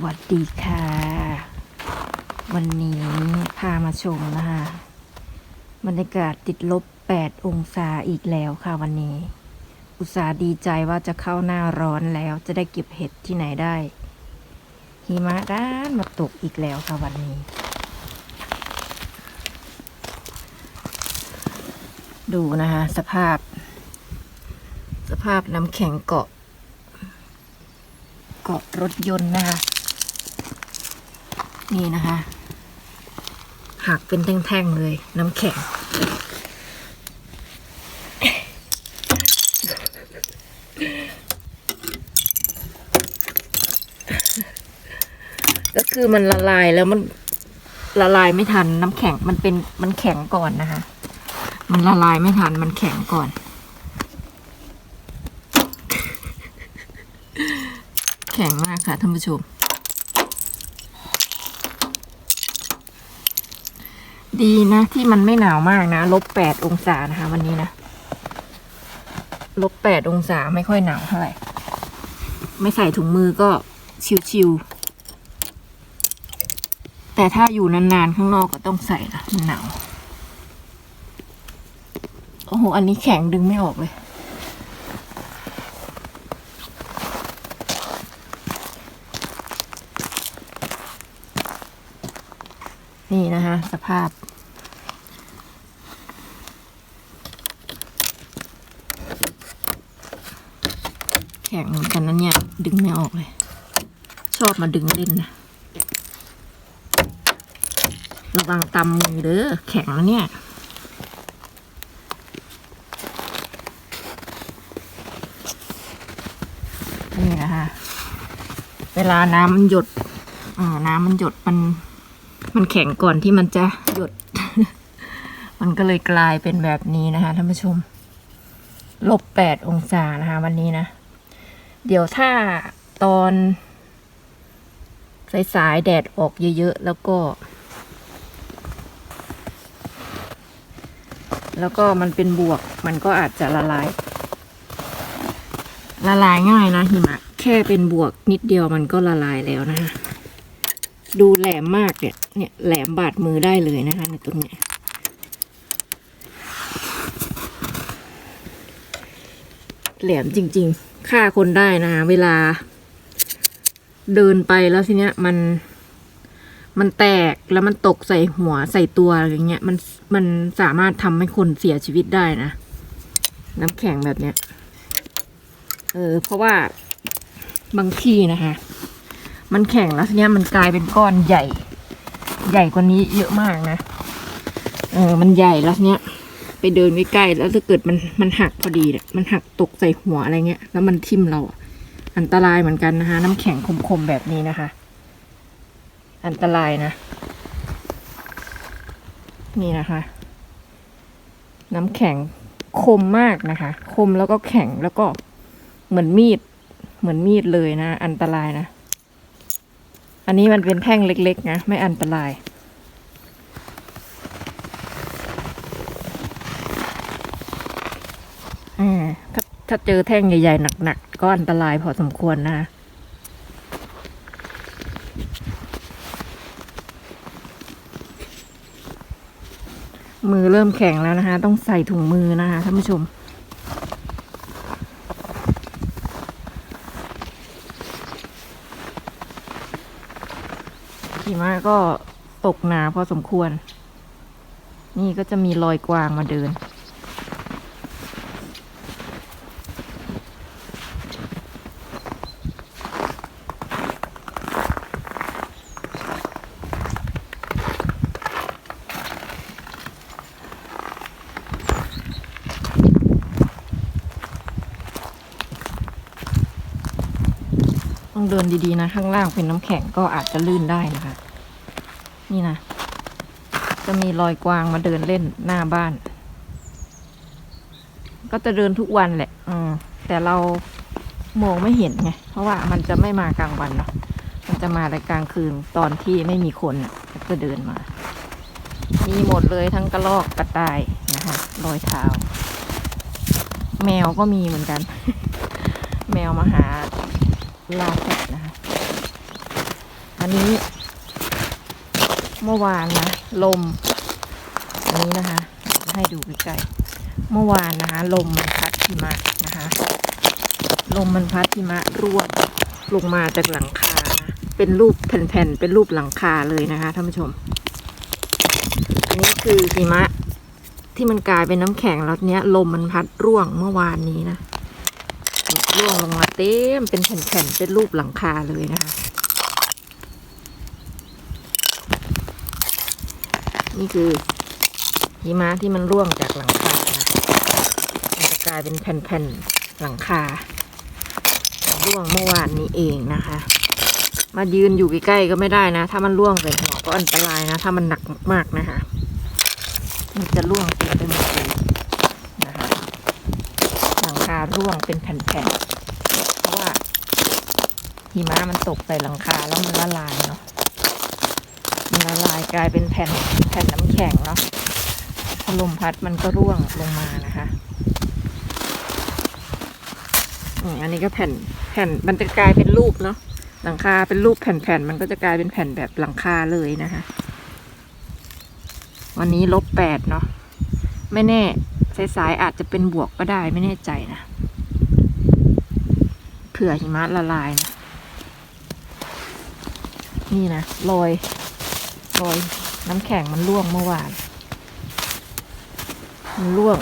วัสดีค่ะ วันนี้พามาชมนะคะบรรยากาศติดลบ 8 องศาอีกแล้วค่ะวันนี้ อุตส่าห์ดีใจว่าจะเข้าหน้าร้อนแล้วจะได้เก็บเห็ดที่ไหนได้ หิมะด้านมาตกอีกแล้วค่ะวันนี้ ดูนะคะสภาพ สภาพน้ำแข็งเกาะเกาะรถยนต์นะคะ นี่นะคะหักเป็นแท่งๆเลย น้ำแข็ง ก็คือมันละลายแล้วมันละลายไม่ทันน้ำแข็งมันเป็นมันแข็งก่อนนะคะ มันละลายไม่ทันมันแข็งก่อน แข็งมากค่ะท่านผู้ชม ดีนะ ที่มันไม่หนาวมากนะลบแปดองศานะคะ วันนี้นะลบแปดองศาไม่ค่อยหนาวเท่าไหร่ ไม่ใส่ถุงมือก็ชิวๆแต่ถ้าอยู่นานๆ ข้างนอกก็ต้องใส่นะมันหนาว โอ้โห อันนี้แข็งดึงไม่ออกเลยนี่นะคะ สภาพ ข็งเหมือนกันนะเนี่ย ดึงไม่ออกเลย ชอบมาดึงเล่นนะ ระวังตำมือเด้อ แข็งแล้วเนี่ยนี่นะคะเวลาน้ำมันหยดเอ่อน้ำมันหยดมัน มันแข็งก่อนที่มันจะหยด มันก็เลยกลายเป็นแบบนี้นะคะท่านผู้ชมลบแปดองศานะคะวันนี้นะ เดี๋ยวถ้าตอนสายๆแดดออกเยอะๆ แล้วก็ แล้วก็มันเป็นบวกมันก็อาจจะละลาย ละลายง่ายนะหิมะ แค่เป็นบวกนิดเดียวมันก็ละลายแล้วนะคะดูแหลมมากเนี่ย เนี่ยแหลมบาดมือได้เลยนะคะในตรงเนี้ย แหลมจริง ๆ ฆ่าคนได้นะคะเวลา เดินไปแล้วทีเนี้ย มัน มันแตกแล้วมันตกใส่หัวใส่ตัวอะไรเงี้ย มันมันสามารถทำให้คนเสียชีวิตได้นะ น้ำแข็งแบบเนี้ย เออ เพราะว่าบางทีนะคะ มันแข็งแล้วทีเนี้ยมันกลายเป็นก้อนใหญ่ ใหญ่กว่านี้เยอะมากนะ เออ มันใหญ่แล้วทีเนี้ย ไปเดินใกล้ๆแล้วถ้าเกิดมันมันหักพอดีเนี่ยมันหักตกใส่หัวอะไรเงี้ย แล้วมันทิ่มเราอะอันตรายเหมือนกันนะคะ น้ำแข็งคมๆแบบนี้นะคะ อันตรายนะ นี่นะคะ น้ำแข็งคมมากนะคะ คมแล้วก็แข็งแล้วก็เหมือนมีด เหมือนมีดเลยนะ อันตรายนะ อันนี้มันเป็นแท่งเล็กๆนะ ไม่อันตราย อ่า ถ้าเจอแท่งใหญ่ๆหนักๆก็อันตรายพอสมควรนะมือเริ่มแข็งแล้วนะคะ ต้องใส่ถุงมือนะคะท่านผู้ชม หิมะก็ตกหนาพอสมควร นี่ก็จะมีรอยกวางมาเดิน ต้องเดินดีๆนะ ข้างล่างเป็นน้ำแข็งก็อาจจะลื่นได้นะคะ นี่นะ จะมีรอยกวางมาเดินเล่นหน้าบ้าน ก็จะเดินทุกวันแหละ อืมแต่เรามองไม่เห็นไง เพราะว่ามันจะไม่มากลางวันเนาะ มันจะมาแต่กลางคืนตอนที่ไม่มีคนน่ะก็จะเดินมา มีหมดเลยทั้งกระรอกกระต่ายนะคะรอยเท้า แมวก็มีเหมือนกัน แมวมาหา ลาแพะนะคะ อันนี้ เมื่อวานนะ ลม อันนี้นะคะ ให้ดูใกล้ๆเมื่อวานนะคะ ลมมันพัดหิมะนะคะ ลมมันพัดหิมะร่วงลงมาจากหลังคานะเป็นรูปแผ่นๆ เป็นรูปหลังคาเลยนะคะท่านผู้ชม อันนี้คือหิมะที่มันกลายเป็นน้ำแข็งแล้วเนี้ยลมมันพัดร่วงเมื่อวานนี้นะ ร่วงลงมาเต็มเป็นแผ่นๆเป็นรูปหลังคาเลยนะคะ นี่คือหิมะที่มันร่วงจากหลังคานะมันจะกลายเป็นแผ่นๆหลังคาร่วงเมื่อวานนี้เองนะคะ มายืนอยู่ใกล้ๆก็ไม่ได้นะ ถ้ามันร่วงใส่หัวก็อันตรายนะ ถ้ามันหนักมากๆนะคะ มันจะร่วงเต็มไปหมดเลยนะคะ หลังคา ร่วงเป็นแผ่นๆ เพราะว่าหิมะมันตกใส่หลังคาแล้วมันละลายเนาะ มันละลายกลายเป็นแผ่นแผ่นน้ำแข็งเนาะพอลมพัดมันก็ร่วงลงมานะคะอันนี้ก็แผ่นแผ่นมันจะกลายเป็นรูปเนาะหลังคาเป็นรูปแผ่นๆมันก็จะกลายเป็นแผ่นแบบหลังคาเลยนะคะ วันนี้ลบแปดเนาะไม่แน่ สายๆอาจจะเป็นบวกก็ได้ไม่แน่ใจนะเผื่อหิมะละลายนะนี่นะรอยรอยน้ำแข็งมันร่วงเมื่อวาน มันร่วง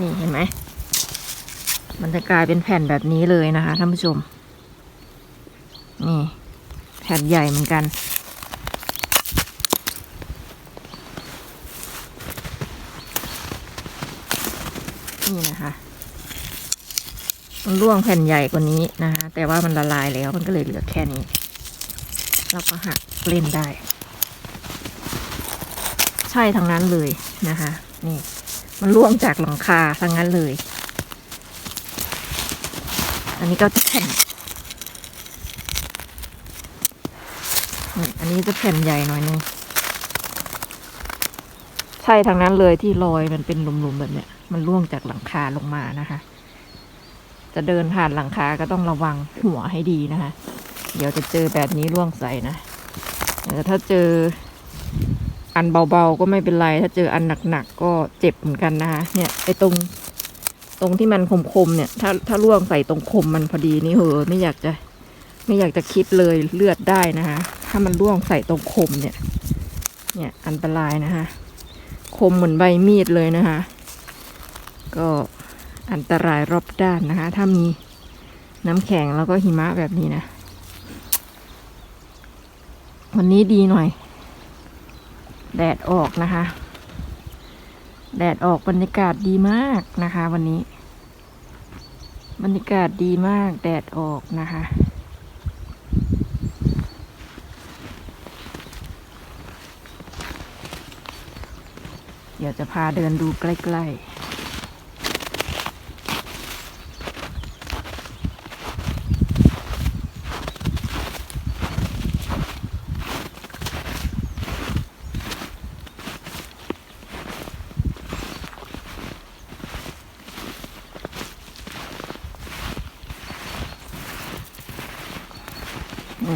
นี่เห็นไหม มันจะกลายเป็นแผ่นแบบนี้เลยนะคะท่านผู้ชม นี่ แผ่นใหญ่เหมือนกันนะคะ มัน ร่วงแผ่นใหญ่กว่านี้นะคะ แต่ว่ามันละลายแล้วมันก็เลยเหลือแค่นี้ เราก็หักเล่นได้ ใช่ทั้งนั้นเลยนะคะ นี่ มันร่วงจากหลังคาทั้งนั้นเลย อันนี้ก็จะแผ่นอันนี้จะแผ่นใหญ่หน่อยนึงใช่ทั้งนั้นเลยที่รอยมันเป็นหลุมๆแบบเนี้ย มันร่วงจากหลังคาลงมานะคะ จะเดินผ่านหลังคาก็ต้องระวังหัวให้ดีนะคะ เดี๋ยวจะเจอแบบนี้ร่วงใส่นะแต่ถ้าเจออันเบาๆก็ไม่เป็นไร ถ้าเจออันหนักๆก็เจ็บเหมือนกันนะคะ เนี่ยไอ้ตรงตรงที่มันคมๆเนี่ย ถ้าถ้าร่วงใส่ตรงคมมันพอดีนี่เหอไม่อยากจะไม่อยากจะคิดเลยเลือดได้นะคะ ถ้ามันร่วงใส่ตรงคมเนี่ย เนี่ยอันตรายนะคะ คมเหมือนใบมีดเลยนะคะ ก็ อันตรายรอบด้านนะคะ ถ้ามีน้ำแข็งแล้วก็หิมะแบบนี้นะ วันนี้ดีหน่อย แดดออกนะคะ แดดออกบรรยากาศดีมากนะคะ วันนี้ บรรยากาศดีมาก แดดออกนะคะเดี๋ยวจะพาเดินดูใกล้ ๆ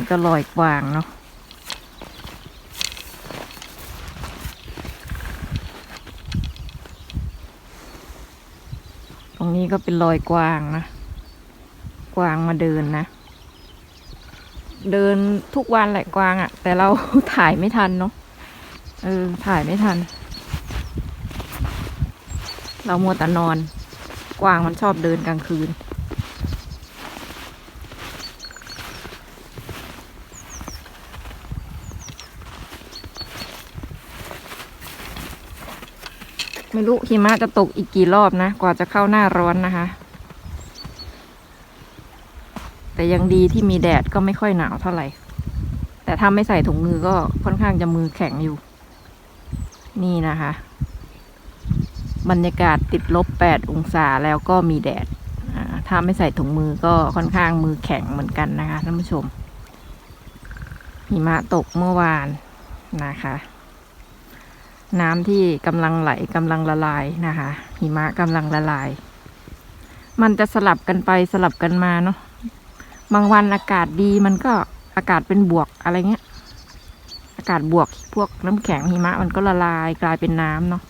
ก็ลอยกวางเนาะตรงนี้ก็เป็นรอยกวางนะ กวางมาเดินนะ เดินทุกวันแหละกวางอะ่ะ แต่เราถ่ายไม่ทันเนาะเออถ่ายไม่ทัน เรามัวแต่นอน กวางมันชอบเดินกลางคืน ไม่รู้หิมะจะตกอีกกี่รอบนะ กว่าจะเข้าหน้าร้อนนะคะ แต่ยังดีที่มีแดดก็ไม่ค่อยหนาวเท่าไหร่ แต่ถ้าไม่ใส่ถุงมือก็ค่อนข้างจะมือแข็งอยู่ นี่นะคะ บรรยากาศติดลบแปดองศาแล้วก็มีแดดถ้าไม่ใส่ถุงมือก็ค่อนข้างมือแข็งเหมือนกันนะคะท่านผู้ชมหิมะตกเมื่อวานนะคะ น้ำที่กำลังไหลกำลังละลายนะคะหิมะกำลังละลาย มันจะสลับกันไปสลับกันมาเนาะบางวันอากาศดีมันก็อากาศเป็นบวกอะไรเงี้ย อากาศบวกพวกน้ำแข็งหิมะมันก็ละลายกลายเป็นน้ำเนาะ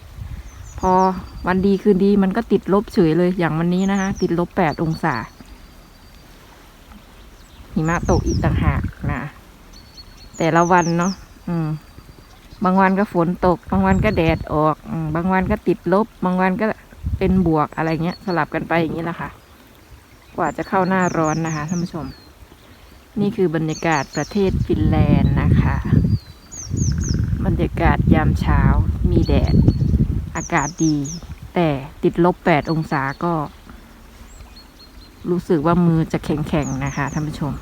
พอวันดีคืนดีมันก็ติดลบเฉยเลยอย่างวันนี้นะคะติดลบแปดองศา หิมะตกอีกต่างหากนะแต่ละวันเนาะอืม บางวันก็ฝนตก บางวันก็แดดออก บางวันก็ติดลบ บางวันก็เป็นบวกอะไรเงี้ย สลับกันไปอย่างนี้แหละค่ะ กว่าจะเข้าหน้าร้อนนะคะท่านผู้ชม นี่คือบรรยากาศประเทศฟินแลนด์นะคะ บรรยากาศยามเช้า มีแดด อากาศดี แต่ติดลบแปดองศาก็ รู้สึกว่ามือจะแข็งๆนะคะท่านผู้ชม